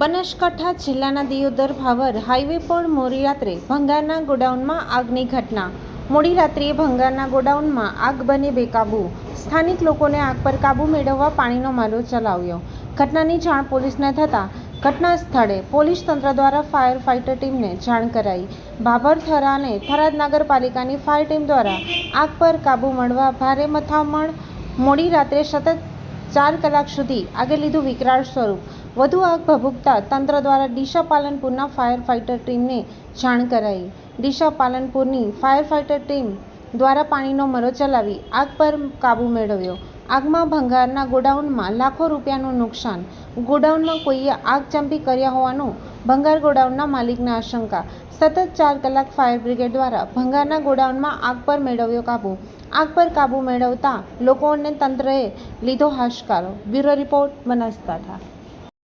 બનાસકાંઠા જિલ્લાના Deodar power highway પર મોડી રાત્રે ભંગારના ગોડાઉનમાં આગની ઘટના. મોડી રાત્રિએ ભંગારના ગોડાઉનમાં આગ બને બેકાબુ. સ્થાનિક લોકોને આગ પર કાબુ મેળવવા પાણીનો મારો ચલાવ્યો. ઘટનાની જાણ પોલીસને થતાં ઘટના સ્થળે પોલીસ તંત્ર દ્વારા ફાયર ફાઇટર ટીમને જાણ કરાઈ. ભાભર થરા અને થરાદ નગરપાલિકાની ફાયર ટીમ દ્વારા આગ પર કાબુ મળવા ભારે મથામણ. મોડી રાત્રે સતત ચાર કલાક સુધી આગે લીધું વિકરાળ સ્વરૂપ. વધુ આગ ભભૂકતા તંત્ર દ્વારા ડીસા પાલનપુરના ફાયર ફાઇટર ટીમને જાણ કરાઈ. ડીસા પાલનપુરની ફાયર ફાઇટર ટીમ દ્વારા પાણીનો મરો ચલાવી આગ પર કાબૂ મેળવ્યો. આગમાં ભંગારના ગોડાઉનમાં લાખો રૂપિયાનું નુકસાન. ગોડાઉનમાં કોઈએ આગ ચંપી કર્યા હોવાનું ભંગાર ગોડાઉનના માલિકને આશંકા. સતત ચાર કલાક ફાયર બ્રિગેડ દ્વારા ભંગારના ગોડાઉનમાં આગ પર મેળવ્યો કાબૂ. આગ પર કાબુ મેળવતા લોકોને તંત્રએ લીધો હાશકારો. Bureau report Banaskantha.